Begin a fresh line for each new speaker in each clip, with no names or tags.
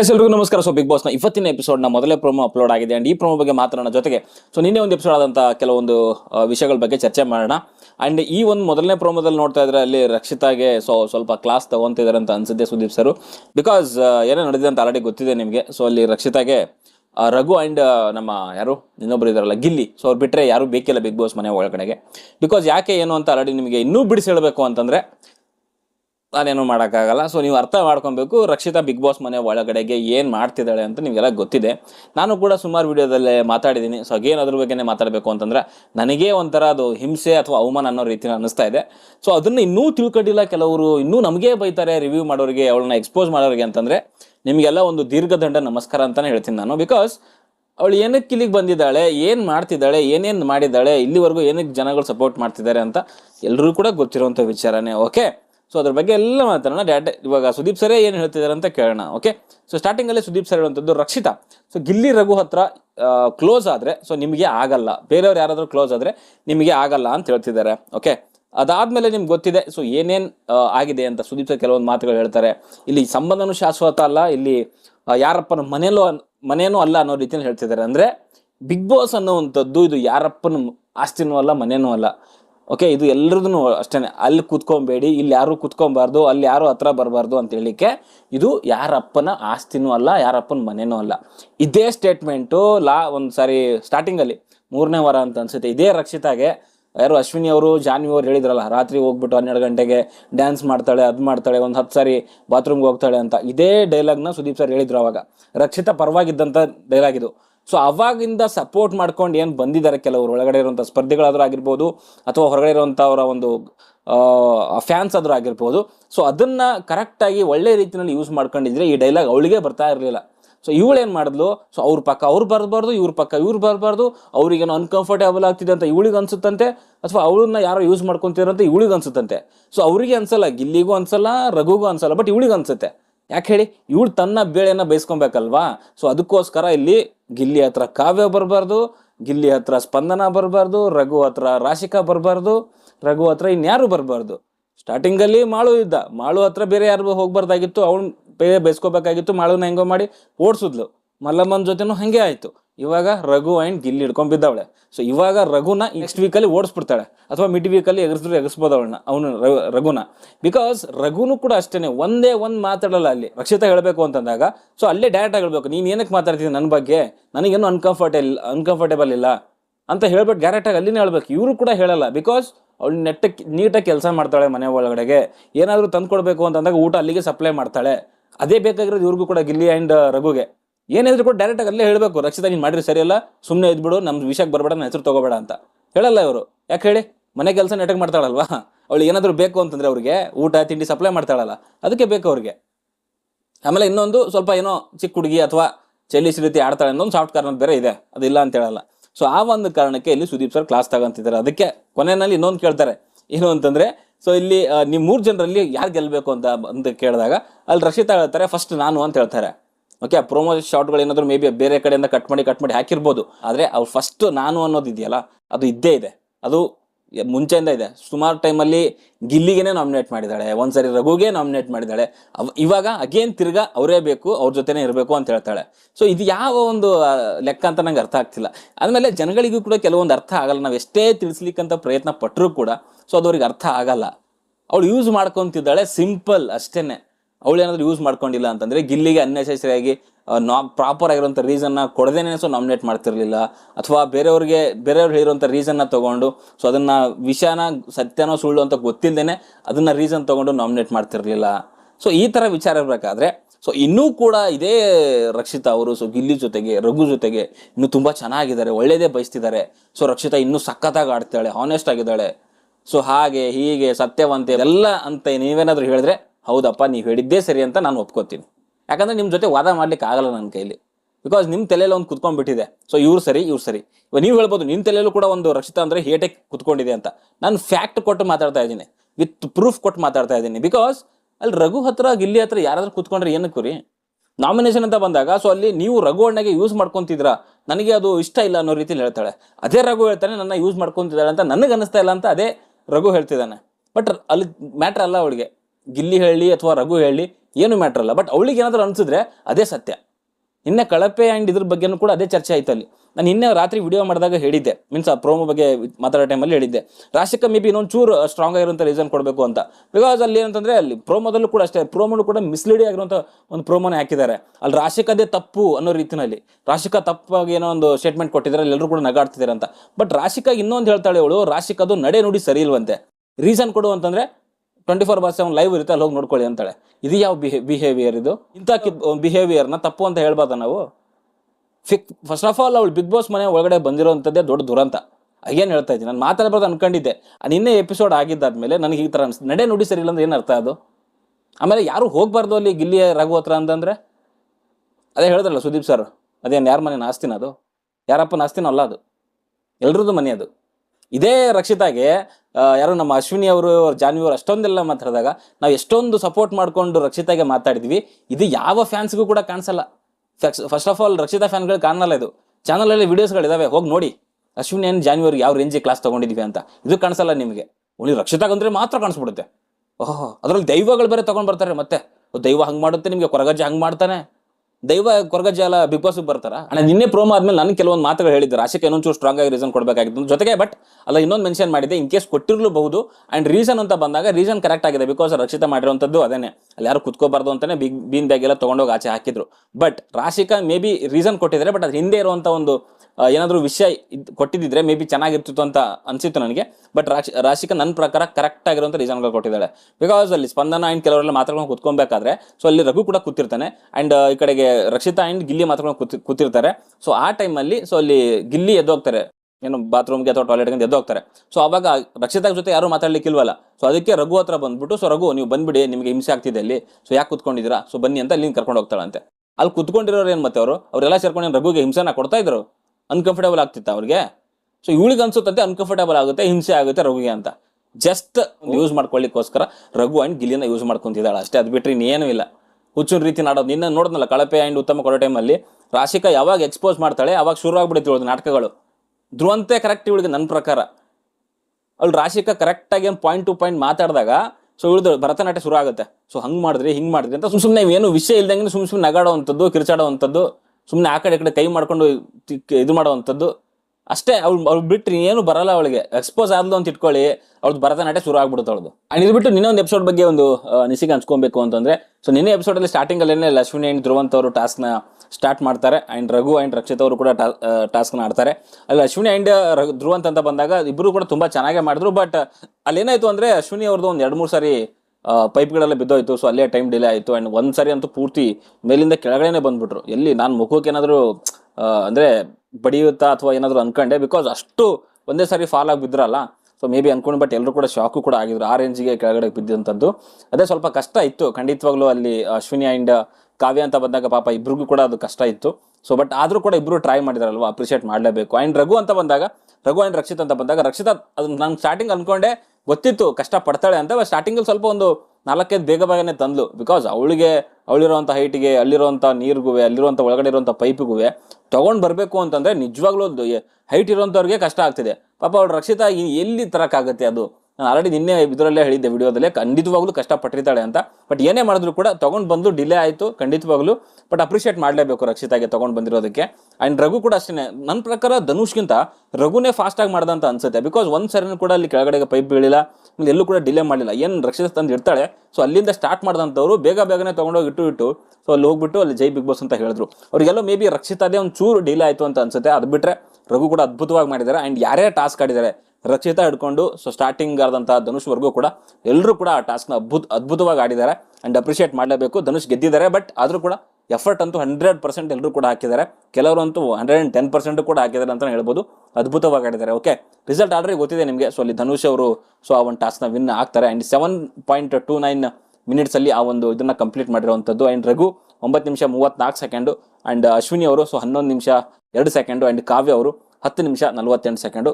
ಎಲ್ರಿಗೂ ನಮಸ್ಕಾರ. So big ಬಾಸ್ನ ಇವತ್ತಿನ ಎಪಿಸೋಡ್ನ ಮೊದಲೇ ಪ್ರೊಮೋ ಅಪ್ಲೋಡ್ ಆಗಿದೆ. ಆ್ಯಂಡ್ ಈ ಪ್ರೊಮೋ ಬಗ್ಗೆ ಮಾತಾಡೋಣ ಜೊತೆಗೆ ಸೊ ನಿನ್ನೆ ಒಂದು ಎಪಿಸೋಡ್ ಆದಂಥ ಕೆಲವೊಂದು ವಿಷಯಗಳ ಬಗ್ಗೆ ಚರ್ಚೆ ಮಾಡೋಣ. ಆ್ಯಂಡ್ ಈ ಒಂದು ಮೊದಲನೇ ಪ್ರೊಮೋದಲ್ಲಿ ನೋಡ್ತಾ ಇದ್ರೆ ಅಲ್ಲಿ ರಕ್ಷಿತಾಗೆ ಸೊ, ಸ್ವಲ್ಪ ಕ್ಲಾಸ್ ತೊಗೊತಿದ್ದಾರೆ ಅಂತ ಅನ್ಸುತ್ತೆ ಸುದೀಪ್ ಸರ್. ಬಿಕಾಸ್ ಏನೋ ನಡೆದಿದೆ ಅಂತ ಆಲ್ರೆಡಿ ಗೊತ್ತಿದೆ ನಿಮಗೆ. ಸೊ ಅಲ್ಲಿ ರಕ್ಷಿತಾಗೆ ರಘು ಆ್ಯಂಡ್ ನಮ್ಮ ಯಾರು? ಇನ್ನೊಬ್ರು ಇದಾರಲ್ಲ ಗಿಲ್ಲಿ. ಸೊ ಅವ್ರು ಬಿಟ್ಟರೆ ಯಾರು ಬೇಕಿಲ್ಲ ಬಿಗ್ ಬಾಸ್ ಮನೆ ಒಳಗಡೆಗೆ. ಬಿಕಾಸ್ ಯಾಕೆ ಏನು ಅಂತ ಆಲ್ರೆಡಿ ನಿಮಗೆ ಇನ್ನೂ ಬಿಡಿಸಿ ಹೇಳಬೇಕು ಅಂತಂದರೆ ನಾನೇನು ಮಾಡೋಕ್ಕಾಗಲ್ಲ. ಸೊ ನೀವು ಅರ್ಥ ಮಾಡ್ಕೊಬೇಕು, ರಕ್ಷಿತಾ ಬಿಗ್ ಬಾಸ್ ಮನೆ ಒಳಗಡೆಗೆ ಏನು ಮಾಡ್ತಿದ್ದಾಳೆ ಅಂತ ನಿಮಗೆಲ್ಲ ಗೊತ್ತಿದೆ. ನಾನು ಕೂಡ ಸುಮಾರು ವಿಡಿಯೋದಲ್ಲೇ ಮಾತಾಡಿದ್ದೀನಿ. ಸೊ ಅಗೇನ್ ಅದ್ರ ಬಗ್ಗೆನೇ ಮಾತಾಡಬೇಕು ಅಂತಂದ್ರೆ, ನನಗೇ ಒಂಥರ ಅದು ಹಿಂಸೆ ಅಥವಾ ಅವಮಾನ ಅನ್ನೋ ರೀತಿ ಅನ್ನಿಸ್ತಾ ಇದೆ. ಸೊ ಅದನ್ನು ಇನ್ನೂ ತಿಳ್ಕೊಂಡಿಲ್ಲ. ಕೆಲವರು ಇನ್ನೂ ನಮಗೇ ಬೈತಾರೆ ರಿವ್ಯೂ ಮಾಡೋರಿಗೆ, ಅವಳನ್ನ ಎಕ್ಸ್ಪೋಸ್ ಮಾಡೋರಿಗೆ ಅಂತಂದರೆ, ನಿಮಗೆಲ್ಲ ಒಂದು ದೀರ್ಘದಂಡ ನಮಸ್ಕಾರ ಅಂತಲೇ ಹೇಳ್ತೀನಿ ನಾನು. ಬಿಕಾಸ್ ಅವಳು ಏನಕ್ಕೆ ಇಲ್ಲಿಗೆ ಬಂದಿದ್ದಾಳೆ, ಏನು ಮಾಡ್ತಿದ್ದಾಳೆ, ಏನೇನು ಮಾಡಿದ್ದಾಳೆ, ಇಲ್ಲಿವರೆಗೂ ಏನಕ್ಕೆ ಜನಗಳು ಸಪೋರ್ಟ್ ಮಾಡ್ತಿದ್ದಾರೆ ಅಂತ ಎಲ್ಲರೂ ಕೂಡ ಗೊತ್ತಿರುವಂಥ ವಿಚಾರನೇ. ಓಕೆ ಸೊ ಅದ್ರ ಬಗ್ಗೆ ಎಲ್ಲ ಮಾತಾಡೋಣ ಡಾಟ ಇವಾಗ ಸುದೀಪ್ ಸರೇ ಏನು ಹೇಳ್ತಿದ್ದಾರೆ ಅಂತ ಕೇಳೋಣ ಓಕೆ ಸೊ ಸ್ಟಾರ್ಟಿಂಗಲ್ಲೇ ಸುದೀಪ್ ಸರ್ ಹೇಳುವಂಥದ್ದು ರಕ್ಷಿತಾ. ಸೊ ಗಿಲ್ಲಿ ರಘು ಹತ್ರ ಕ್ಲೋಸ್ ಆದರೆ ಸೊ ನಿಮಗೆ ಆಗಲ್ಲ. ಬೇರೆಯವ್ರು ಯಾರಾದರೂ ಕ್ಲೋಸ್ ಆದರೆ ನಿಮಗೆ ಆಗಲ್ಲ ಅಂತ ಹೇಳ್ತಿದ್ದಾರೆ ಓಕೆ ಅದಾದ್ಮೇಲೆ ನಿಮ್ಗೆ ಗೊತ್ತಿದೆ ಸೊ ಏನೇನು ಆಗಿದೆ ಅಂತ ಸುದೀಪ್ ಸರ್ ಕೆಲವೊಂದು ಮಾತುಗಳು ಹೇಳ್ತಾರೆ. ಇಲ್ಲಿ ಸಂಬಂಧನೂ ಶಾಶ್ವತ ಅಲ್ಲ, ಇಲ್ಲಿ ಯಾರಪ್ಪನ ಮನೇಲೂ ಅನ್- ಮನೇನೂ ಅಲ್ಲ ಅನ್ನೋ ರೀತಿಯಲ್ಲಿ ಹೇಳ್ತಿದ್ದಾರೆ ಅಂದರೆ, ಬಿಗ್ ಬಾಸ್ ಅನ್ನೋವಂಥದ್ದು ಇದು ಯಾರಪ್ಪನ ಆಸ್ತಿನೂ ಅಲ್ಲ, ಮನೇನೂ ಅಲ್ಲ. ಓಕೆ ಇದು ಎಲ್ಲರದೂ ಅಷ್ಟೇ ಅಲ್ಲಿ ಕೂತ್ಕೊಬೇಡಿ, ಇಲ್ಲಿ ಯಾರು ಕೂತ್ಕೊಬಾರ್ದು, ಅಲ್ಲಿ ಯಾರು ಹತ್ರ ಬರಬಾರ್ದು ಅಂತ ಹೇಳಿಕ್ಕೆ ಇದು ಯಾರಪ್ಪನ ಆಸ್ತಿನೂ ಅಲ್ಲ, ಯಾರಪ್ಪನ ಮನೆಯೂ ಅಲ್ಲ. ಇದೇ ಸ್ಟೇಟ್ಮೆಂಟು ಲಾ, ಒಂದು ಸಾರಿ ಸ್ಟಾರ್ಟಿಂಗಲ್ಲಿ ಮೂರನೇ ವಾರ ಅಂತ ಅನ್ಸುತ್ತೆ. ಇದೇ ರಕ್ಷಿತಾಗೆ, ಯಾರು ಅಶ್ವಿನಿ ಅವರು, ಜಾನ್ವಿ ಅವ್ರು ಹೇಳಿದ್ರಲ್ಲ, ರಾತ್ರಿ ಹೋಗ್ಬಿಟ್ಟು ಹನ್ನೆರಡು ಗಂಟೆಗೆ ಡ್ಯಾನ್ಸ್ ಮಾಡ್ತಾಳೆ, ಅದು ಮಾಡ್ತಾಳೆ, ಒಂದು ಹತ್ತು ಸಾರಿ ಬಾತ್ರೂಮ್ಗೆ ಹೋಗ್ತಾಳೆ ಅಂತ. ಇದೇ ಡೈಲಾಗ್ನ ಸುದೀಪ್ ಸರ್ ಹೇಳಿದ್ರು ಅವಾಗ. ರಕ್ಷಿತಾ ಪರವಾಗಿದ್ದಂಥ ಡೈಲಾಗ್ ಇದು. ಸೊ ಅವಾಗಿಂದ ಸಪೋರ್ಟ್ ಮಾಡ್ಕೊಂಡು ಏನು ಬಂದಿದ್ದಾರೆ ಕೆಲವರು? ಒಳಗಡೆ ಇರುವಂಥ ಸ್ಪರ್ಧಿಗಳಾದರೂ ಆಗಿರ್ಬೋದು ಅಥವಾ ಹೊರಗಡೆ ಇರುವಂಥವರ ಒಂದು ಫ್ಯಾನ್ಸ್ ಆದರೂ ಆಗಿರ್ಬೋದು. ಸೊ ಅದನ್ನು ಕರೆಕ್ಟಾಗಿ ಒಳ್ಳೆ ರೀತಿಯಲ್ಲಿ ಯೂಸ್ ಮಾಡ್ಕೊಂಡಿದ್ರೆ ಈ ಡೈಲಾಗ್ ಅವಳಿಗೆ ಬರ್ತಾ ಇರಲಿಲ್ಲ. ಸೊ ಏನು ಮಾಡಿದ್ಲು? ಸೊ ಅವ್ರ ಪಕ್ಕ ಅವ್ರು ಬರಬಾರ್ದು, ಇವ್ರ ಪಕ್ಕ ಇವ್ರು ಬರಬಾರ್ದು, ಅವ್ರಿಗೇನೋ ಅನ್ಕಂಫರ್ಟೇಬಲ್ ಆಗ್ತಿದೆ ಅಂತ ಇವಳಿಗೆ ಅನ್ಸುತ್ತಂತೆ ಅಥವಾ ಅವಳನ್ನ ಯಾರೋ ಯೂಸ್ ಮಾಡ್ಕೊಂತಿರಂತ ಇವಳಿಗೆ ಅನ್ಸುತ್ತಂತೆ. ಸೊ ಅವರಿಗೆ ಅನ್ಸಲ್ಲ, ಗಿಲ್ಲಿಗೂ ಅನ್ಸಲ್ಲ, ರಘುಗೂ ಅನ್ಸಲ್ಲ ಬಟ್ ಇವಳಿಗೆ ಅನ್ಸುತ್ತೆ. ಯಾಕೆ ಹೇಳಿ? ಇವಳು ತನ್ನ ಬೇಳೆನ ಬಯಸ್ಕೊಬೇಕಲ್ವಾ? ಸೊ ಅದಕ್ಕೋಸ್ಕರ ಇಲ್ಲಿ ಗಿಲ್ಲಿ ಹತ್ರ ಕಾವ್ಯ ಬರಬಾರ್ದು, ಗಿಲ್ಲಿ ಹತ್ರ ಸ್ಪಂದನ ಬರಬಾರ್ದು, ರಘು ಹತ್ರ ರಾಶಿಕಾ ಬರಬಾರ್ದು, ರಘು ಹತ್ರ ಇನ್ಯಾರು ಬರಬಾರ್ದು. ಸ್ಟಾರ್ಟಿಂಗಲ್ಲಿ ಮಾಳು ಇದ್ದ. ಮಾಳು ಹತ್ರ ಬೇರೆ ಯಾರು ಹೋಗ್ಬಾರ್ದಾಗಿತ್ತು ಅವ್ನು ಬೇರೆ ಬೈಸ್ಕೋಬೇಕಾಗಿತ್ತು ಮಾಳುನ ಹೆಂಗೋ ಮಾಡಿ ಓಡಿಸಿದ್ಲು. ಮಲ್ಲಮ್ಮನ ಜೊತೆನೂ ಹಾಗೆ ಆಯ್ತು. ಇವಾಗ ರಘು ಆ್ಯಂಡ್ ಗಿಲ್ಲಿ ಹಿಡ್ಕೊಂಡ್ ಬಿದ್ದವಳೆ. ಸೊ ಇವಾಗ ರಘುನ ನೆಕ್ಸ್ಟ್ ವೀಕಲ್ಲಿ ಓಡಿಸ್ಬಿಡ್ತಾಳೆ. ಅಥವಾ ಮಿಡ್ ವೀಕಲ್ಲಿ ಎಗರಿಸಿದ್ರು ಎಗರಿಸ್ಬೋದು ಅವಳನ್ನ, ಅವನು ರಘುನ. ಬಿಕಾಸ್ ರಘುನು ಕೂಡ ಅಷ್ಟೇ ಒಂದೇ ಒಂದು ಮಾತಾಡಲ್ಲ ಅಲ್ಲಿ. ರಕ್ಷಿತಾ ಹೇಳಬೇಕು ಅಂತಂದಾಗ ಸೊ ಅಲ್ಲೇ ಡೈರೆಕ್ಟ್ ಹೇಳ್ಬೇಕು, ನೀನು ಏನಕ್ಕೆ ಮಾತಾಡ್ತೀನಿ ನನ್ನ ಬಗ್ಗೆ? ನನಗೇನು ಅನ್ಕಂಫರ್ಟೇಬಲ್ ಅನ್ಕಂಫರ್ಟೇಬಲ್ ಇಲ್ಲ. ಅಂತ ಹೇಳ್ಬಿಟ್ಟು ಡೈರೆಕ್ಟಾಗಿ ಅಲ್ಲಿನೇ ಹೇಳ್ಬೇಕು. ಇವರು ಕೂಡ ಹೇಳಲ್ಲ. ಬಿಕಾಸ್ ಅವಳು ನೆಟ್ಟ ನೀಟಾಗಿ ಕೆಲಸ ಮಾಡ್ತಾಳೆ ಮನೆ ಒಳಗಡೆಗೆ. ಏನಾದರೂ ತಂದು ಕೊಡಬೇಕು ಅಂತಂದಾಗ ಊಟ ಅಲ್ಲಿಗೆ ಸಪ್ಲೈ ಮಾಡ್ತಾಳೆ. ಅದೇ ಬೇಕಾಗಿರೋದು ಇವ್ರಿಗೂ ಕೂಡ ಗಿಲ್ಲಿ ಆ್ಯಂಡ್ ರಘುಗೆ. ಏನಿದ್ರು ಕೂಡ ಡೈರೆಕ್ಟಾಗಿ ಅಲ್ಲೇ ಹೇಳಬೇಕು, ರಕ್ಷಿತ ನೀನು ಮಾಡಿದ್ರೆ ಸರಿಯಲ್ಲ ಸುಮ್ಮನೆ ಇದ್ಬಿಡು ನಮ್ಮ ವಿಷಯಕ್ಕೆ ಬರಬೇಡ ನನ್ನ ಹೆಸರು ತಗೋಬೇಡ ಅಂತ. ಹೇಳಲ್ಲ ಇವರು. ಯಾಕೆ ಹೇಳಿ? ಮನೆ ಕೆಲಸ ನೆಟಕ್ ಮಾಡ್ತಾಳಲ್ವಾ? ಅವಳು ಏನಾದರೂ ಬೇಕು ಅಂತಂದ್ರೆ ಅವ್ರಿಗೆ, ಊಟ, ತಿಂಡಿ ಸಪ್ಲೈ ಮಾಡ್ತಾಳಲ್ಲ, ಅದಕ್ಕೆ ಬೇಕು ಅವ್ರಿಗೆ. ಆಮೇಲೆ ಇನ್ನೊಂದು ಸ್ವಲ್ಪ ಏನೋ ಚಿಕ್ಕ ಹುಡುಗಿ ಅಥವಾ ಚೆಲ್ಲಿಸ್ ರೀತಿ ಆಡ್ತಾಳೆ ಒಂದು ಸಾಫ್ಟ್ ಕಾರ್ನರ್ ಬೇರೆ ಇದೆ, ಅದಿಲ್ಲ ಅಂತ ಹೇಳಲ್ಲ. ಸೊ ಆ ಒಂದು ಕಾರಣಕ್ಕೆ ಇಲ್ಲಿ ಸುದೀಪ್ ಸರ್ ಕ್ಲಾಸ್ ತಗೊಂತಿದ್ದಾರೆ. ಅದಕ್ಕೆ ಕೊನೆಯಲ್ಲಿ ಇನ್ನೊಂದು ಕೇಳ್ತಾರೆ. ಏನು ಅಂತಂದ್ರೆ ಸೊ ಇಲ್ಲಿ ನಿಮ್ಮ ಮೂರು ಜನರಲ್ಲಿ ಯಾರು ಗೆಲ್ಲಬೇಕು ಅಂತ ಅಂತ ಕೇಳಿದಾಗ, ಅಲ್ಲಿ ರಕ್ಷಿತಾ ಹೇಳ್ತಾರೆ ಫಸ್ಟ್ ನಾನು ಅಂತ ಹೇಳ್ತಾರೆ. ಓಕೆ ಆ ಪ್ರೊಮೋ ಶಾರ್ಟ್ಗಳು ಏನಾದರೂ ಮೇ ಬಿ ಬೇರೆ ಕಡೆಯಿಂದ ಕಟ್ ಮಾಡಿ ಕಟ್ ಮಾಡಿ ಹಾಕಿರ್ಬೋದು. ಆದರೆ ಅವ್ರು ಫಸ್ಟ್ ನಾನು ಅನ್ನೋದು ಇದೆಯಲ್ಲ, ಅದು ಇದ್ದೇ ಇದೆ. ಅದು ಮುಂಚೆಯಿಂದ ಇದೆ. ಸುಮಾರು ಟೈಮಲ್ಲಿ ಗಿಲ್ಲಿಗೆನೇ ನಾಮಿನೇಟ್ ಮಾಡಿದ್ದಾಳೆ, ಒಂದ್ಸರಿ ರಘುಗೆ ನಾಮಿನೇಟ್ ಮಾಡಿದ್ದಾಳೆ. ಇವಾಗ ಅಗೇನ್ ತಿರ್ಗಾ ಅವರೇ ಬೇಕು, ಅವ್ರ ಜೊತೆನೇ ಇರಬೇಕು ಅಂತ ಹೇಳ್ತಾಳೆ. ಸೊ ಇದು ಯಾವ ಒಂದು ಲೆಕ್ಕ ಅಂತ ನಂಗೆ ಅರ್ಥ ಆಗ್ತಿಲ್ಲ. ಆದಮೇಲೆ ಜನಗಳಿಗೂ ಕೂಡ ಕೆಲವೊಂದು ಅರ್ಥ ಆಗಲ್ಲ. ನಾವು ಎಷ್ಟೇ ತಿಳಿಸ್ಲಿಕ್ಕಂತ ಪ್ರಯತ್ನ ಪಟ್ಟರೂ ಕೂಡ ಸೊ ಅದು ಅವ್ರಿಗೆ ಅರ್ಥ ಆಗಲ್ಲ. ಅವಳು ಯೂಸ್ ಮಾಡ್ಕೊತಿದ್ದಾಳೆ ಸಿಂಪಲ್ ಅಷ್ಟೇನೆ. ಅವಳು ಏನಾದರೂ ಯೂಸ್ ಮಾಡ್ಕೊಂಡಿಲ್ಲ ಅಂತಂದ್ರೆ ಗಿಲ್ಲಿಗೆ ಅನ್ನೆಸೆಸರಿಯಾಗಿ ನಾ ಪ್ರಾಪರ್ ಆಗಿರೋಂಥ ರೀಸನ್ನ ಕೊಡದೇನೆ ಸೊ ನಾಮಿನೇಟ್ ಮಾಡ್ತಿರ್ಲಿಲ್ಲ. ಅಥವಾ ಬೇರೆಯವ್ರಿಗೆ, ಬೇರೆಯವ್ರು ಹೇಳಿರೋಂಥ ರೀಸನ್ನ ತಗೊಂಡು ಸೊ ಅದನ್ನ ವಿಷಯನ ಸತ್ಯನೋ ಸುಳ್ಳು ಅಂತ ಗೊತ್ತಿಲ್ಲದೇ ಅದನ್ನ ರೀಸನ್ ತೊಗೊಂಡು ನಾಮಿನೇಟ್ ಮಾಡ್ತಿರ್ಲಿಲ್ಲ. ಸೊ ಈ ಥರ ವಿಚಾರ ಇರಬೇಕಾದ್ರೆ ಸೊ ಇನ್ನೂ ಕೂಡ ಇದೇ ರಕ್ಷಿತಾ ಅವರು ಸೊ ಗಿಲ್ಲಿ ಜೊತೆಗೆ, ರಘು ಜೊತೆಗೆ ಇನ್ನೂ ತುಂಬ ಚೆನ್ನಾಗಿದ್ದಾರೆ, ಒಳ್ಳೇದೇ ಬಯಸ್ತಿದ್ದಾರೆ. ಸೊ ರಕ್ಷಿತಾ ಇನ್ನೂ ಸಖತ್ತಾಗಿ ಆಡ್ತಾಳೆ ಹಾನೆಸ್ಟ್ ಆಗಿದ್ದಾಳೆ. ಸೊ ಹಾಗೆ, ಹೀಗೆ, ಸತ್ಯವಂತೆ ಎಲ್ಲ ಅಂತ ನೀವೇನಾದರೂ ಹೇಳಿದ್ರೆ ಹೌದಪ್ಪ, ನೀವು ಹೇಳಿದ್ದೇ ಸರಿ ಅಂತ ನಾನು ಒಪ್ಕೋತೀನಿ. ಯಾಕಂದ್ರೆ ನಿಮ್ಮ ಜೊತೆ ವಾದ ಮಾಡ್ಲಿಕ್ಕೆ ಆಗಲ್ಲ ನನ್ನ ಕೈಲಿ. ಬಿಕಾಸ್ ನಿಮ್ಮ ತಲೆಯಲ್ಲಿ ಒಂದು ಕುತ್ಕೊಂಡ್ಬಿಟ್ಟಿದೆ. ಸೊ ಇವ್ರು ಸರಿ ಇವ್ರು ಸರಿ. ಇವಾಗ ನೀವು ಹೇಳ್ಬೋದು ನಿಮ್ಮ ತಲೆಯಲ್ಲೂ ಕೂಡ ಒಂದು ರಕ್ಷಿತಾ ಅಂದ್ರೆ ಹೇಟೆ ಕುತ್ಕೊಂಡಿದೆ ಅಂತ. ನಾನು ಫ್ಯಾಕ್ಟ್ ಕೊಟ್ಟು ಮಾತಾಡ್ತಾ ಇದ್ದೀನಿ. ವಿತ್ ಪ್ರೂಫ್ ಕೊಟ್ಟು ಮಾತಾಡ್ತಾ ಇದ್ದೀನಿ. ಬಿಕಾಸ್ ಅಲ್ಲಿ ರಘು ಹತ್ರ, ಗಿಲ್ಲಿ ಹತ್ರ ಯಾರಾದ್ರೂ ಕುತ್ಕೊಂಡ್ರೆ ಏನಕ್ಕೂ ರೀ ನಾಮಿನೇಷನ್ ಅಂತ ಬಂದಾಗ ಸೊ ಅಲ್ಲಿ ನೀವು ರಘು ಅಣ್ಣಗೆ ಯೂಸ್ ಮಾಡ್ಕೊತಿದ್ರ? ನನಗೆ ಅದು ಇಷ್ಟ ಇಲ್ಲ ಅನ್ನೋ ರೀತಿಲಿ ಹೇಳ್ತಾಳೆ. ಅದೇ ರಘು ಹೇಳ್ತಾನೆ, ನನ್ನ ಯೂಸ್ ಮಾಡ್ಕೊತಿದ್ದಾಳೆ ಅಂತ ನನಗೆ ಅನಿಸ್ತಾ ಇಲ್ಲ ಅಂತ ಅದೇ ರಘು ಹೇಳ್ತಿದ್ದಾನೆ. ಬಟ್ ಅಲ್ಲಿ ಮ್ಯಾಟ್ರ್ ಅಲ್ಲ ಅವಳಿಗೆ. ಗಿಲ್ಲಿ ಹೇಳಿ ಅಥವಾ ರಘು ಹೇಳಿ ಏನು ಮ್ಯಾಟ್ರ್ ಅಲ್ಲ ಬಟ್ ಅವಳಿಗೆ ಏನಾದರೂ ಅನ್ಸಿದ್ರೆ ಅದೇ ಸತ್ಯ. ನಿನ್ನೆ ಕಳಪೆ ಆ್ಯಂಡ್ ಇದ್ರ ಬಗ್ಗೆನೂ ಕೂಡ ಅದೇ ಚರ್ಚೆ ಆಯ್ತು ಅಲ್ಲಿ. ನಾನು ನಿನ್ನೆ ರಾತ್ರಿ ವಿಡಿಯೋ ಮಾಡಿದಾಗ ಹೇಳಿದ್ದೆ. ಮೀನ್ಸ್ ಆ ಪ್ರೋಮೋ ಬಗ್ಗೆ ಮಾತಾಡೋ ಟೈಮಲ್ಲಿ ಹೇಳಿದ್ದೆ. ರಾಶಿಕ ಮೇ ಬಿ ಇನ್ನೊಂದು ಚೂರು ಸ್ಟ್ರಾಂಗ್ ಆಗಿರುವಂಥ ರೀಸನ್ ಕೊಡಬೇಕು ಅಂತ. ಬಿಕಾಸ್ ಅಲ್ಲಿ ಏನಂತಂದರೆ ಅಲ್ಲಿ ಪ್ರೋಮೋದಲ್ಲೂ ಕೂಡ ಅಷ್ಟೇ ಪ್ರೋಮೋನು ಕೂಡ ಮಿಸ್ಲೀಡಿ ಆಗಿರುವಂಥ ಒಂದು ಪ್ರೋಮೋನೇ ಹಾಕಿದ್ದಾರೆ. ಅಲ್ಲಿ ರಾಶಿಕದೇ ತಪ್ಪು ಅನ್ನೋ ರೀತಿಯಲ್ಲಿ ರಾಶಿಕಾ ತಪ್ಪಾಗಿ ಏನೋ ಒಂದು ಸ್ಟೇಟ್ಮೆಂಟ್ ಕೊಟ್ಟಿದ್ದಾರೆ ಎಲ್ಲರೂ ಕೂಡ ನಗಾಡ್ತಿದ್ದಾರೆ ಅಂತ. ಬಟ್ ರಾಶಿಕಾ ಇನ್ನೊಂದು ಹೇಳ್ತಾಳೆ ಅವಳು, ರಾಶಿಕಾದು ನಡೆ ನುಡಿ ಸರಿ ಇಲ್ವಂತೆ. ರೀಸನ್ ಕೊಡು ಅಂತಂದ್ರೆ twenty four bar seven live ಇರುತ್ತೆ ಅಲ್ಲಿ ಹೋಗಿ ನೋಡ್ಕೊಳ್ಳಿ ಅಂತಾಳೆ. ಇದು ಯಾವ ಬಿಹೇ ಬಿಹೇವಿಯರ್ ಇದು? ಇಂಥ ಬಿಹೇವಿಯರ್ನ ತಪ್ಪು ಅಂತ ಹೇಳ್ಬಾರ್ದ ನಾವು. ಫಿಕ್ ಫಸ್ಟ್ ಆಫ್ ಆಲ್ ಅವಳು ಬಿಗ್ ಬಾಸ್ ಮನೆ ಒಳಗಡೆ ಬಂದಿರೋಂಥದ್ದೇ ದೊಡ್ಡ ದುರಂತ. ಏನು ಹೇಳ್ತಾ ಇದ್ದೀನಿ, ನಾನು ಮಾತಾಡ್ಬಾರ್ದು ಅನ್ಕೊಂಡಿದ್ದೆ. ನಿನ್ನೆ ಎಪಿಸೋಡ್ ಆಗಿದ್ದಾದ್ಮೇಲೆ ನನಗೆ ಈ ಥರ ಅನಿಸ್ತು. ನಡೆ ನುಡಿ ಸರಿ ಇಲ್ಲಂದ್ರೆ ಏನು ಅರ್ಥ ಅದು? ಆಮೇಲೆ ಯಾರು ಹೋಗಬಾರ್ದು ಅಲ್ಲಿ ಗಿಲ್ಲಿ, ರಘು ಹತ್ರ ಅಂತಂದರೆ? ಅದೇ ಹೇಳಿದ್ರಲ್ಲ ಸುದೀಪ್ ಸರ್ ಅದೇನು ಯಾರ ಮನೆ ನಾಸ್ತಿನ ಅದು? ಯಾರಪ್ಪ ನಾಸ್ತಿನೋ ಅಲ್ಲ ಅದು. ಎಲ್ರದ್ದು ಮನೆ ಅದು. ಇದೇ ರಕ್ಷಿತಾಗೆ ಯಾರು ನಮ್ಮ ಅಶ್ವಿನಿ ಅವರು ಜಾನ್ವಿ ಅವರು ಅಷ್ಟೊಂದೆಲ್ಲ ಮಾತಾಡಿದಾಗ ನಾವು ಎಷ್ಟೊಂದು ಸಪೋರ್ಟ್ ಮಾಡ್ಕೊಂಡು ರಕ್ಷಿತಾಗೆ ಮಾತಾಡಿದ್ವಿ. ಇದು ಯಾವ ಫ್ಯಾನ್ಸ್ಗೂ ಕೂಡ ಕಾಣಿಸಲ್ಲ. ಫಸ್ಟ್ ಆಫ್ ಆಲ್ ರಕ್ಷಿತಾ ಫ್ಯಾನ್ಗಳು ಕಾಣಲ್ಲ ಇದು. ಚಾನಲಲ್ಲಿ ವಿಡಿಯೋಸ್ಗಳಿದಾವೆ ಹೋಗಿ ನೋಡಿ. ಅಶ್ವಿನಿ ಏನು ಜಾನ್ವಿ ಅವ್ರಿಗೆ ಯಾವ ರೇಂಜಿಗೆ ಕ್ಲಾಸ್ ತೊಗೊಂಡಿದ್ವಿ ಅಂತ. ಇದು ಕಾಣಿಸಲ್ಲ ನಿಮಗೆ. ಓನ್ಲಿ ರಕ್ಷಿತಾಗಂದ್ರೆ ಮಾತ್ರ ಕಾಣಿಸ್ಬಿಡುತ್ತೆ. ಓಹೋ, ಅದರಲ್ಲಿ ದೈವಗಳು ಬೇರೆ ತೊಗೊಂಡು ಬರ್ತಾರೆ ಮತ್ತೆ. ದೈವ ಹಂಗೆ ಮಾಡುತ್ತೆ ನಿಮಗೆ, ಕೊರಗಜ್ಜೆ ಹಂಗೆ ಮಾಡ್ತಾನೆ. ದೈವ ಕೊರಗಜಾಲ ಬಿಗ್ ಬಾಸ್ ಬರ್ತಾರ. ನಿನ್ನೆ ಪ್ರೋಮ್ ಆದ್ಮೇಲೆ ನಾನು ಕೆಲವೊಂದು ಮಾತುಗಳು ಹೇಳಿದ್ದೆ ಇನ್ನೊಂದು ಇನ್ನೊಂಚೂರು ಸ್ಟ್ರಾಂಗ್ ಆಗಿ ರೀಸನ್ ಕೊಡಬೇಕಾಗಿತ್ತು ಜೊತೆಗೆ ಬಟ್ ಅಲ್ಲ ಇನ್ನೊಂದು ಮೆನ್ಷನ್ ಮಾಡಿದೆ ಇನ್ ಕೇಸ್ ಕೊಟ್ಟಿರಲೂಬಹುದು ಅಂಡ್ ರೀಸನ್ ಅಂತ ಬಂದಾಗ ರೀಸನ್ ಕರೆಕ್ಟ್ ಆಗಿದೆ ಬಿಕಾಸ್ ರಕ್ಷಿತ ಮಾಡಿರುವಂಥದ್ದು ಅದೇನೆ. ಅಲ್ಲಿ ಯಾರು ಕುತ್ಕೋಬಾರ್ದು ಅಂತಾನೆ ಬಿಗ್ ಬೀನ್ ಬ್ಯಾಗ್ ಎಲ್ಲ ತಗೊಂಡೋಗಿ ಆಚೆ ಹಾಕಿದ್ರು. But Rashika may be reason ಕೊಟ್ಟಿದ್ದಾರೆ ಬಟ್ ಅದು ಹಿಂದೆ ಇರುವಂತ ಒಂದು ಏನಾದ್ರೂ ವಿಷಯ ಇದ್- ಕೊಟ್ಟಿದ್ದಿದ್ರೆ ಮೇ ಬಿ ಚೆನ್ನಾಗಿರ್ತಿತ್ತು ಅಂತ ಅನ್ಸಿತ್ತು ನನಗೆ. ಬಟ್ ರಾಶಿ, ರಾಶಿಕಾ ನನ್ನ ಪ್ರಕಾರ ಕರೆಕ್ಟ್ ಆಗಿರುವಂಥ ರೀಸನ್ಗಳು ಕೊಟ್ಟಿದ್ದಾಳೆ. ಬಿಕಾಸ್ ಅಲ್ಲಿ ಸ್ಪಂದನ ಆ್ಯಂಡ್ ಕೆಲವರೆಲ್ಲ ಮಾತಾಡ್ಕೊಂಡು ಕುತ್ಕೊಬೇಕಾದ್ರೆ ಸೊ ಅಲ್ಲಿ ರಘು ಕೂಡ ಕೂತಿರ್ತಾನೆ. ಆ್ಯಂಡ್ ಈ ಕಡೆಗೆ ರಕ್ಷಿತಾ ಆ್ಯಂಡ್ ಗಿಲ್ಲಿ ಮಾತಾಡ್ಕೊಂಡು ಕೂತಿ, ಕೂತಿರ್ತಾರೆ. ಸೊ ಆ ಟೈಮಲ್ಲಿ ಸೊ ಅಲ್ಲಿ ಗಿಲ್ಲಿ ಎದ್ದೋಗ್ತಾರೆ. ಏನು ಬಾತ್ರೂಮ್ಗೆ ಅಥವಾ ಟಾಯ್ಲೆಟ್ಗೆ ಅಂತ ಎದ್ದೋಗ್ತಾರೆ. ಸೊ ಅವಾಗ ರಕ್ಷಿತಾ ಜೊತೆ ಯಾರು ಮಾತಾಡ್ಲಿಕ್ಕಿಲ್ವಲ್ಲ. ಸೊ ಅದಕ್ಕೆ ರಘು ಹತ್ರ ಬಂದ್ಬಿಟ್ಟು ಸೊ ರಘು ನೀವು ಬಂದ್ಬಿಡಿ, ನಿಮಗೆ ಹಿಂಸೆ ಆಗ್ತಿದೆ ಅಲ್ಲಿ. ಸೊ ಯಾಕೆ ಕುತ್ಕೊಂಡಿದ್ದೀರಾ? ಸೊ ಬನ್ನಿ ಅಂತ ಅಲ್ಲಿ ಕರ್ಕೊಂಡು ಹೋಗ್ತಾಳಂತೆ. ಅಲ್ಲಿ ಕೂತ್ಕೊಂಡಿರೋರು ಏನು ಮತ್ತೆ ಅವರು? ಅವರೆಲ್ಲ ಸೇರ್ಕೊಂಡು ರಘುಗೆ ಹಿಂಸೆನ ಕೊಡ್ತಾ ಇದ್ರು? ಅನ್ಕಂಫರ್ಟೇಬಲ್ ಆಗ್ತಿತ್ತು ಅವ್ರಿಗೆ. ಸೊ ಇವಳಿಗೆ ಅನ್ಸುತ್ತಂತೆ ಅನ್ಕಂಫರ್ಟೇಬಲ್ ಆಗುತ್ತೆ ಹಿಂಸೆ ಆಗುತ್ತೆ ರಘುಗೆ ಅಂತ. ಜಸ್ಟ್ ಯೂಸ್ ಮಾಡ್ಕೊಳ್ಳಿಕ್ಕೋಸ್ಕರ ರಘು ಅಂಡ್ ಗಿಲಿನ ಯೂಸ್ ಮಾಡ್ಕೊಂತಿದ್ದಾಳೆ ಅಷ್ಟೇ ಅದು ಬಿಟ್ಟರೆ ಇನ್ನೇನೂ ಇಲ್ಲ. ಹುಚ್ಚಿನ ರೀತಿ ನಾಡೋದು. ನಿನ್ನ ನೋಡಿದ್ನಲ್ಲ ಕಳಪೆ ಆ್ಯಂಡ್ ಉತ್ತಮ ಕೊಡೋ ಟೈಮಲ್ಲಿ ರಾಶಿಕಾ ಯಾವಾಗ ಎಕ್ಸ್ಪೋಸ್ ಮಾಡ್ತಾಳೆ ಅವಾಗ ಶುರು ಆಗ್ಬಿಡುತ್ತೆ ಇವಳದು ನಾಟಕಗಳು. ಧ್ರುವಂತೆ ಕರೆಕ್ಟ್ ಇವಳಿಗೆ ನನ್ನ ಪ್ರಕಾರ. ಅವಳು ರಾಶಿಕಾ ಕರೆಕ್ಟಾಗಿ ಏನು ಪಾಯಿಂಟ್ ಟು ಪಾಯಿಂಟ್ ಮಾತಾಡಿದಾಗ ಸೊ ಇಳಿದು ಭರತನಾಟ್ಯ ಶುರು ಆಗುತ್ತೆ. ಸೊ ಹಂಗೆ ಮಾಡಿದ್ರಿ ಹಿಂಗೆ ಮಾಡಿದ್ರಿ ಅಂತ ಸುಮ್ ಸುಮ್ಮನೆ ಏನು ವಿಷಯ ಇಲ್ದಂಗೆ ಸುಮ್ ಸುಮ್ಮನೆ ನಗಾಡೋವಂಥದ್ದು ಕಿರ್ಚಾಡೋವಂಥದ್ದು ಸುಮ್ಮನೆ ಆ ಕಡೆ ಕಡೆ ಕೈ ಮಾಡ್ಕೊಂಡು ಇದು ಮಾಡುವಂಥದ್ದು. ಅಷ್ಟೇ, ಅವ್ಳು ಅವ್ಳು ಬಿಟ್ಟರೆ ಏನು ಬರಲ್ಲ ಅವಳಿಗೆ. ಎಕ್ಸ್ಪೋಸ್ ಆದ್ಲು ಅಂತ ಇಟ್ಕೊಳ್ಳಿ, ಅವ್ಳದ್ದು ಭರತನಾಟ್ಯ ಶುರು ಆಗ್ಬಿಡುತ್ತೆ ಅಂಡ್ ಇದು ಬಿಟ್ಟು ನಿನ್ನೊಂದು ಎಪಿಸೋಡ್ ಬಗ್ಗೆ ಒಂದು ನಿಸಿಗೆ ಹಂಚ್ಕೊಬೇಕು ಅಂತಂದ್ರೆ ಸೊ ನಿನ್ನೆ ಎಪಿಸೋಡಲ್ಲಿ ಸ್ಟಾರ್ಟಿಂಗಲ್ಲಿ ಲಕ್ಷ್ಮಿ ಆ್ಯಂಡ್ ಧ್ರುವಂತ ಅವರು ಟಾಸ್ಕ್ನ ಸ್ಟಾರ್ಟ್ ಮಾಡ್ತಾರೆ ಆ್ಯಂಡ್ ರಘು ಆ್ಯಂಡ್ ರಕ್ಷಿತ್ ಅವರು ಕೂಡ ಟಾಸ್ಕ್ನ ಆಡ್ತಾರೆ. ಅಲ್ಲಿ, ಅಶ್ವಿನಿ ಆ್ಯಂಡ್ ಧ್ರುವಂತ ಅಂತ ಬಂದಾಗ ಇಬ್ಬರು ಕೂಡ ತುಂಬ ಚೆನ್ನಾಗೇ ಮಾಡಿದ್ರು ಬಟ್ ಅಲ್ಲಿ ಏನಾಯ್ತು ಅಂದರೆ ಅಶ್ವಿನಿ ಅವ್ರದ್ದು ಒಂದು ಎರಡು ಮೂರು ಸಾರಿ ಪೈಪ್ಗಳೆಲ್ಲ ಬಿದ್ದೋಯ್ತು ಸೊ ಅಲ್ಲೇ ಟೈಮ್ ಡಿಲೇ ಆಯಿತು. ಆ್ಯಂಡ್ ಒಂದು ಸಾರಿ ಅಂತೂ ಪೂರ್ತಿ ಮೇಲಿಂದ ಕೆಳಗಡೆನೆ ಬಂದ್ಬಿಟ್ರು. ಎಲ್ಲಿ ನಾನು ಮುಖಕ್ಕೆ ಏನಾದರೂ ಅಂದರೆ ಬಡಿಯುತ್ತಾ ಅಥವಾ ಏನಾದರೂ ಅಂದ್ಕೊಂಡೆ ಬಿಕಾಸ್ ಅಷ್ಟು ಒಂದೇ ಸಾರಿ ಫಾಲ್ ಆಗಿ ಬಿದ್ರಲ್ಲ ಸೊ ಮೇ ಬಿ ಅನ್ಕೊಂಡು ಬಟ್ ಎಲ್ಲರೂ ಕೂಡ ಶಾಕು ಕೂಡ ಆಗಿದ್ರು. ಆ ರೇಂಜಿಗೆ ಕೆಳಗಡೆ ಬಿದ್ದಂಥದ್ದು ಅದೇ ಸ್ವಲ್ಪ ಕಷ್ಟ ಇತ್ತು. ಖಂಡಿತವಾಗ್ಲೂ ಅಲ್ಲಿ ಅಶ್ವಿನಿ ಆ್ಯಂಡ್ ಕಾವ್ಯ ಅಂತ ಬಂದಾಗ ಪಾಪ ಇಬ್ರಿಗೂ ಕೂಡ ಅದು ಕಷ್ಟ ಇತ್ತು. ಸೊ ಬಟ್ ಆದರೂ ಕೂಡ ಇಬ್ಬರು ಟ್ರೈ ಮಾಡಿದಾರಲ್ವಾ ಅಪ್ರಿಷಿಯೇಟ್ ಮಾಡಲೇಬೇಕು. ಆ್ಯಂಡ್ ರಘು ಅಂತ ಬಂದಾಗ, ರಘು ಆ್ಯಂಡ್ ರಕ್ಷಿತ್ ಅಂತ ಬಂದಾಗ, ರಕ್ಷಿತ ಅದು ನಂಗೆ ಸ್ಟಾರ್ಟಿಂಗ್ ಅನ್ಕೊಂಡೆ ಗೊತ್ತಿತ್ತು, ಕಷ್ಟ ಪಡ್ತಾಳೆ ಅಂತ ಸ್ಟಾರ್ಟಿಂಗಲ್ಲಿ ಸ್ವಲ್ಪ ಒಂದು ನಾಲ್ಕೈದು ಬೇಗ ಬೇಗನೆ ತಂದ್ಲು. ಬಿಕಾಸ್ ಅವಳಿಗೆ ಅವಳಿರೋಂಥ ಹೈಟಿಗೆ ಅಲ್ಲಿರುವಂಥ ನೀರಿಗೂ ಅಲ್ಲಿರುವಂಥ ಒಳಗಡೆ ಇರುವಂಥ ಪೈಪಿಗೂ ತಗೊಂಡ್ ಬರಬೇಕು ಅಂತಂದ್ರೆ ನಿಜವಾಗ್ಲೂ ಹೈಟ್ ಇರೋಂಥವ್ರಿಗೆ ಕಷ್ಟ ಆಗ್ತಿದೆ. ಪಾಪ ಅವಳು ರಕ್ಷಿತಾ ಎಲ್ಲಿ ತರಕ್ಕಾಗತ್ತೆ ಅದು? ನಾನು ಆಲ್ರೆಡಿ ನಿನ್ನೆ ಇದರಲ್ಲೇ ಹೇಳಿದ್ದೆ ವಿಡಿಯೋದಲ್ಲೇ, ಖಂಡಿತವಾಗ್ಲೂ ಕಷ್ಟಪಟ್ಟಿರ್ತಾಳೆ ಅಂತ. ಬಟ್ ಏನೇ ಮಾಡಿದ್ರು ಕೂಡ ತೊಗೊಂಡು ಬಂದು ಡಿಲೇ ಆಯಿತು, ಖಂಡಿತವಾಗ್ಲೂ. ಬಟ್ ಅಪ್ರಿಷಿಯೇಟ್ ಮಾಡಲೇಬೇಕು ರಕ್ಷಿತಾಗೆ ತೊಗೊಂಡು ಬಂದಿರೋದಕ್ಕೆ. ಆ್ಯಂಡ್ ರಘು ಕೂಡ ಅಷ್ಟೇ ನನ್ನ ಪ್ರಕಾರ ಧನುಷ್ಗಿಂತ ರಘುನೇ ಫಾಸ್ಟಾಗಿ ಮಾಡ್ದಂತ ಅನ್ಸುತ್ತೆ. ಬಿಕಾಸ್ ಒಂದು ಸರಿನೂ ಕೂಡ ಅಲ್ಲಿ ಕೆಳಗಡೆಗೆ ಪೈಪ್ ಬೀಳಿಲ್ಲ ಎಲ್ಲೂ ಕೂಡ ಡಿಲೇ ಮಾಡಲಿಲ್ಲ. ಏನು ರಕ್ಷಿತ ತಂದು ಇರ್ತಾಳೆ ಸೊ ಅಲ್ಲಿಂದ ಸ್ಟಾರ್ಟ್ ಮಾಡಿದಂಥವ್ರು ಬೇಗ ಬೇಗನೆ ತೊಗೊಂಡೋಗಿ ಇಟ್ಟು ಇಟ್ಟು ಸೊ ಅಲ್ಲಿ ಹೋಗ್ಬಿಟ್ಟು ಅಲ್ಲಿ ಜೈ ಬಿಗ್ ಬಾಸ್ ಅಂತ ಹೇಳಿದ್ರು. ಅವ್ರಿಗೆಲ್ಲೋ ಮೇ ಬಿ ರಕ್ಷಿತಾದೇ ಒಂದು ಚೂರು ಡಿಲೇ ಆಯಿತು ಅಂತ ಅನ್ಸುತ್ತೆ. ಅದು ಬಿಟ್ಟರೆ ರಘು ಕೂಡ ಅದ್ಭುತವಾಗಿ ಮಾಡಿದ್ದಾರೆ. ಆ್ಯಂಡ್ ಯಾರೇ ಟಾಸ್ಕ್ ಆಡಿದ್ದಾರೆ ರಕ್ಷಿತಾ ಹಿಡ್ಕೊಂಡು ಸೊ ಸ್ಟಾರ್ಟಿಂಗ್ ಆದಂಥ ಧನುಷ್ವರೆಗೂ ಕೂಡ ಎಲ್ಲರೂ ಕೂಡ ಆ ಟಾಸ್ಕ್ನ ಅದ್ಭುತ, ಅದ್ಭುತವಾಗಿ ಆಡಿದ್ದಾರೆ ಆ್ಯಂಡ್ ಅಪ್ರಿಷಿಯೇಟ್ ಮಾಡಲೇಬೇಕು. ಧನುಷ್ ಗೆದ್ದಿದ್ದಾರೆ ಬಟ್ ಆದರೂ ಕೂಡ ಎಫರ್ಟ್ ಅಂತೂ ಹಂಡ್ರೆಡ್ ಪರ್ಸೆಂಟ್ ಎಲ್ಲರೂ ಕೂಡ ಹಾಕಿದ್ದಾರೆ. ಕೆಲವರು ಅಂತೂ ಹಂಡ್ರೆಡ್ ಆ್ಯಂಡ್ ಟೆನ್ ಪರ್ಸೆಂಟ್ ಕೂಡ ಹಾಕಿದ್ದಾರೆ ಅಂತಲೇ ಹೇಳ್ಬೋದು. ಅದ್ಭುತವಾಗಿ ಆಡಿದ್ದಾರೆ ಓಕೆ ರಿಸಲ್ಟ್ ಆಲ್ರೆಡಿ ಗೊತ್ತಿದೆ ನಿಮಗೆ. ಸೊ ಅಲ್ಲಿ ಧನುಷ್ ಅವರು ಸೊ ಆ ಒಂದು ಟಾಸ್ಕ್ನ ವಿನ್ ಆಗ್ತಾರೆ. And seven point two nine ಮಿನಿಟ್ಸಲ್ಲಿ ಆ ಒಂದು ಇದನ್ನು ಕಂಪ್ಲೀಟ್ ಮಾಡಿರುವಂಥದ್ದು. ಆ್ಯಂಡ್ ರಘು ಒಂಬತ್ತು ನಿಮಿಷ ಮೂವತ್ನಾಲ್ಕು ಸೆಕೆಂಡು ಆ್ಯಂಡ್ ಅಶ್ವಿನಿ ಅವರು ಸೊ ಹನ್ನೊಂದು ನಿಮಿಷ ಎರಡು ಸೆಕೆಂಡು ಆ್ಯಂಡ್ ಕಾವ್ಯ ಅವರು ಹತ್ತು ನಿಮಿಷ ನಲವತ್ತೆಂಟು ಸೆಕೆಂಡು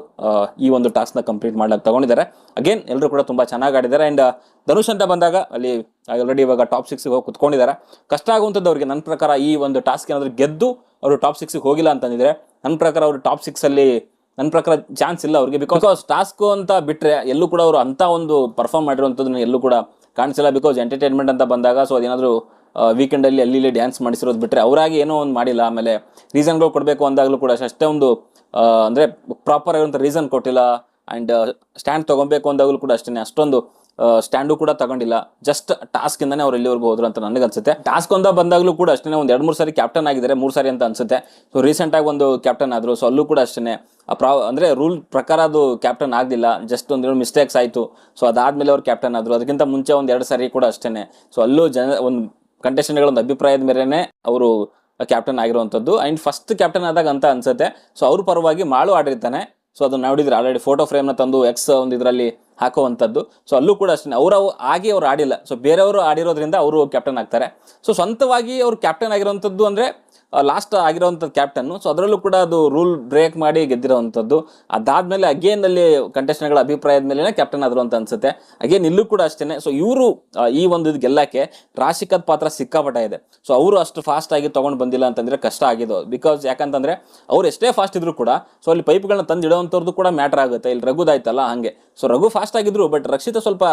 ಈ ಒಂದು ಟಾಸ್ಕ್ನ ಕಂಪ್ಲೀಟ್ ಮಾಡ್ಲಿಕ್ಕೆ ತಗೊಂಡಿದ್ದಾರೆ. ಅಗೇನ್ ಎಲ್ಲರೂ ಕೂಡ ತುಂಬ ಚೆನ್ನಾಗಿ ಆಡಿದ್ದಾರೆ. ಆ್ಯಂಡ್ ಧನುಷ್ ಅಂತ ಬಂದಾಗ ಅಲ್ಲಿ ಆಲ್ರೆಡಿ ಇವಾಗ ಟಾಪ್ ಸಿಕ್ಸ್ಗೆ ಹೋಗಿ ಕುತ್ಕೊಂಡಿದ್ದಾರೆ. ಕಷ್ಟ ಆಗುವಂಥದ್ದು ಅವರಿಗೆ. ನನ್ನ ಪ್ರಕಾರ ಈ ಒಂದು ಟಾಸ್ಕ್ ಏನಾದರೂ ಗೆದ್ದು ಅವರು ಟಾಪ್ ಸಿಕ್ಸ್ಗೆ ಹೋಗಿಲ್ಲ ಅಂತಂದಿದ್ರೆ ನನ್ನ ಪ್ರಕಾರ ಅವರು ಟಾಪ್ ಸಿಕ್ಸಲ್ಲಿ ನನ್ನ ಪ್ರಕಾರ ಚಾನ್ಸ್ ಇಲ್ಲ ಅವರಿಗೆ. ಬಿಕಾಸ್ ಟಾಸ್ಕ್ ಅಂತ ಬಿಟ್ಟರೆ ಎಲ್ಲೂ ಕೂಡ ಅವರು ಅಂತ ಒಂದು ಪರ್ಫಾರ್ಮ್ ಮಾಡಿರುವಂಥದ್ದು ಎಲ್ಲೂ ಕೂಡ ಕಾಣಿಸಿಲ್ಲ. ಬಿಕಾಸ್ ಎಂಟರ್ಟೈನ್ಮೆಂಟ್ ಅಂತ ಬಂದಾಗ ಸೊ ಅದೇನಾದರೂ ವೀಕೆಂಡಲ್ಲಿ ಅಲ್ಲಿ ಇಲ್ಲಿ ಡ್ಯಾನ್ಸ್ ಮಾಡಿಸಿರೋದು ಬಿಟ್ಟರೆ ಅವರಾಗಿ ಏನೋ ಒಂದು ಮಾಡಿಲ್ಲ. ಆಮೇಲೆ ರೀಸನ್ಗಳು ಕೊಡಬೇಕು ಅಂದಾಗಲೂ ಕೂಡ ಅಷ್ಟೇ ಒಂದು ಅಂದ್ರೆ ಪ್ರಾಪರ್ ಆಗಿರುವಂಥ ರೀಸನ್ ಕೊಟ್ಟಿಲ್ಲ ಆ್ಯಂಡ್ ಸ್ಟ್ಯಾಂಡ್ ತೊಗೊಬೇಕು ಅಂದಾಗಲೂ ಕೂಡ ಅಷ್ಟೇ ಅಷ್ಟೊಂದು ಸ್ಟ್ಯಾಂಡು ಕೂಡ ತಗೊಂಡಿಲ್ಲ. ಜಸ್ಟ್ ಟಾಸ್ಕ್ ಇಂದಾನೆ ಅವ್ರು ಎಲ್ಲಿವರೆಗೂ ಹೋದ್ರು ಅಂತ ನನಗೆ ಅನ್ಸುತ್ತೆ. ಟಾಸ್ಕ್ ಒಂದ ಬಂದಾಗಲೂ ಕೂಡ ಅಷ್ಟೇ ಒಂದು ಎರಡು ಮೂರು ಸಾರಿ ಕ್ಯಾಪ್ಟನ್ ಆಗಿದ್ದಾರೆ, ಮೂರು ಸಾರಿ ಅಂತ ಅನ್ಸುತ್ತೆ. ಸೊ ರೀಸೆಂಟ್ ಆಗಿ ಒಂದು ಕ್ಯಾಪ್ಟನ್ ಆದ್ರು ಸೊ ಅಲ್ಲೂ ಕೂಡ ಅಷ್ಟೇ ಪ್ರಾ ಅಂದ್ರೆ ರೂಲ್ ಪ್ರಕಾರ ಅದು ಕ್ಯಾಪ್ಟನ್ ಆಗಲಿಲ್ಲ. ಜಸ್ಟ್ ಒಂದೆರಡು ಮಿಸ್ಟೇಕ್ಸ್ ಆಯಿತು. ಸೊ ಅದಾದ್ಮೇಲೆ ಅವ್ರು ಕ್ಯಾಪ್ಟನ್ ಆದ್ರು. ಅದಕ್ಕಿಂತ ಮುಂಚೆ ಒಂದು ಎರಡು ಸಾರಿ ಕೂಡ ಅಷ್ಟೇ ಸೊ ಅಲ್ಲೂ ಜನ, ಒಂದು ಕಂಟೆಸ್ಟೆಂಟ್ಗಳ ಒಂದು ಅಭಿಪ್ರಾಯದ ಮೇರೆನೆ ಅವರು ಕ್ಯಾಪ್ಟನ್ ಆಗಿರುವಂಥದ್ದು. ಆ್ಯಂಡ್ ಫಸ್ಟ್ ಕ್ಯಾಪ್ಟನ್ ಆದಾಗ ಅಂತ ಅನ್ಸುತ್ತೆ. ಸೊ ಅವ್ರ ಪರವಾಗಿ ಮಾಳು ಆಡಿರ್ತಾನೆ. ಸೊ ಅದನ್ನ ನೋಡಿದ್ರೆ ಆಲ್ರೆಡಿ ಫೋಟೋ ಫ್ರೇಮ್ನ ತಂದು ಎಕ್ಸ್ ಒಂದು ಇದರಲ್ಲಿ ಹಾಕುವಂಥದ್ದು. ಸೊ ಅಲ್ಲೂ ಕೂಡ ಅಷ್ಟೇ ಅವ್ರು ಅವು ಆಗಿ ಅವ್ರು ಆಡಿಲ್ಲ. ಸೊ ಬೇರೆಯವರು ಆಡಿರೋದ್ರಿಂದ ಅವರು ಕ್ಯಾಪ್ಟನ್ ಆಗ್ತಾರೆ. ಸೊ ಸ್ವಂತವಾಗಿ ಅವರು ಕ್ಯಾಪ್ಟನ್ ಆಗಿರೋವಂಥದ್ದು ಅಂದರೆ ಲಾಸ್ಟ್ ಆಗಿರೋವಂಥದ್ದು ಕ್ಯಾಪ್ಟನ್ನು ಸೊ ಅದರಲ್ಲೂ ಕೂಡ ಅದು ರೂಲ್ ಬ್ರೇಕ್ ಮಾಡಿ ಗೆದ್ದಿರುವಂಥದ್ದು. ಅದಾದಮೇಲೆ ಅಗೇನ್ ಅಲ್ಲಿ ಕಂಟೆಸ್ಟೆಂಟ್ಗಳ ಅಭಿಪ್ರಾಯದ ಮೇಲೆ ಕ್ಯಾಪ್ಟನ್ ಆದರು ಅಂತ ಅನ್ಸುತ್ತೆ. ಅಗೇನ್ ಇಲ್ಲೂ ಕೂಡ ಅಷ್ಟೇ ಸೊ ಇವರು ಈ ಒಂದು ಗೆಲ್ಲಕ್ಕೆ ರಾಶಿಕದ ಪಾತ್ರ ಸಿಕ್ಕಾಪಟ್ಟ ಇದೆ. ಸೊ ಅವರು ಅಷ್ಟು ಫಾಸ್ಟ್ ಆಗಿ ತೊಗೊಂಡು ಬಂದಿಲ್ಲ ಅಂತಂದ್ರೆ ಕಷ್ಟ ಆಗಿದ್ದು. ಬಿಕಾಸ್ ಯಾಕಂತಂದ್ರೆ, ಅವ್ರು ಎಷ್ಟೇ ಫಾಸ್ಟ್ ಇದ್ರು ಕೂಡ ಸೊ ಅಲ್ಲಿ ಪೈಪ್ಗಳನ್ನ ತಂದಿಡೋವಂಥವ್ರದ್ದು ಕೂಡ ಮ್ಯಾಟರ್ ಆಗುತ್ತೆ. ಇಲ್ಲಿ ರಘುದಾಯ್ತಲ್ಲ ಹಾಗೆ. ಸೊ ರಘು ಫಾಸ್ಟ್ ಆಗಿದ್ರು ಬಟ್ ರಕ್ಷಿತ ಸ್ವಲ್ಪ